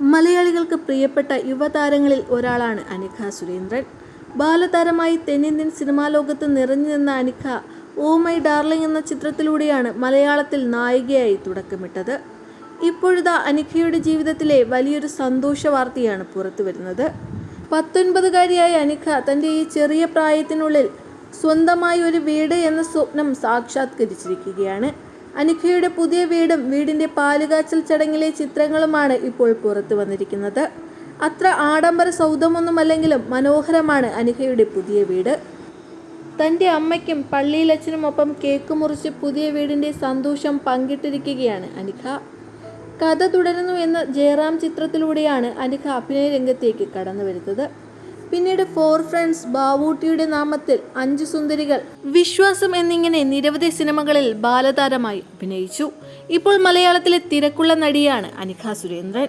മലയാളികൾക്ക് പ്രിയപ്പെട്ട യുവതാരങ്ങളിൽ ഒരാളാണ് അനിഖ സുരേന്ദ്രൻ. ബാലതാരമായി തെന്നിന്ത്യൻ സിനിമാ ലോകത്ത് നിറഞ്ഞു നിന്ന അനിഖ ഓ മൈ ഡാർലിംഗ് എന്ന ചിത്രത്തിലൂടെയാണ് മലയാളത്തിൽ നായികയായി തുടക്കമിട്ടത്. ഇപ്പോഴത്തെ അനിഖയുടെ ജീവിതത്തിലെ വലിയൊരു സന്തോഷ വാർത്തയാണ് പുറത്തു വരുന്നത്. പത്തൊൻപതുകാരിയായ അനിഖ തന്റെ ഈ ചെറിയ പ്രായത്തിനുള്ളിൽ സ്വന്തമായി ഒരു വീട് എന്ന സ്വപ്നം സാക്ഷാത്കരിച്ചിരിക്കുകയാണ്. അനിഖയുടെ പുതിയ വീടും വീടിന്റെ പാലുകാച്ചൽ ചടങ്ങിലെ ചിത്രങ്ങളുമാണ് ഇപ്പോൾ പുറത്തു വന്നിരിക്കുന്നത്. അത്ര ആഡംബര സൗധമൊന്നുമല്ലെങ്കിലും മനോഹരമാണ് അനിഖയുടെ പുതിയ വീട്. തന്റെ അമ്മയ്ക്കും പള്ളിയിലച്ഛനുമൊപ്പം കേക്ക് മുറിച്ച് പുതിയ വീടിന്റെ സന്തോഷം പങ്കിട്ടിരിക്കുകയാണ് അനിഖ. കഥ തുടരുന്നു എന്ന ജയറാം ചിത്രത്തിലൂടെയാണ് അനിഖ അഭിനയ രംഗത്തേക്ക് കടന്നു വരുന്നത് പിന്നീട് ഫോർ ഫ്രണ്ട്സ് ബാവൂട്ടിയുടെ നാമത്തിൽ അഞ്ചു സുന്ദരികൾ വിശ്വാസം എന്നിങ്ങനെ നിരവധി സിനിമകളിൽ ബാലതാരമായി അഭിനയിച്ചു. ഇപ്പോൾ മലയാളത്തിലെ തിരക്കുള്ള നടിയാണ് അനിഖ സുരേന്ദ്രൻ.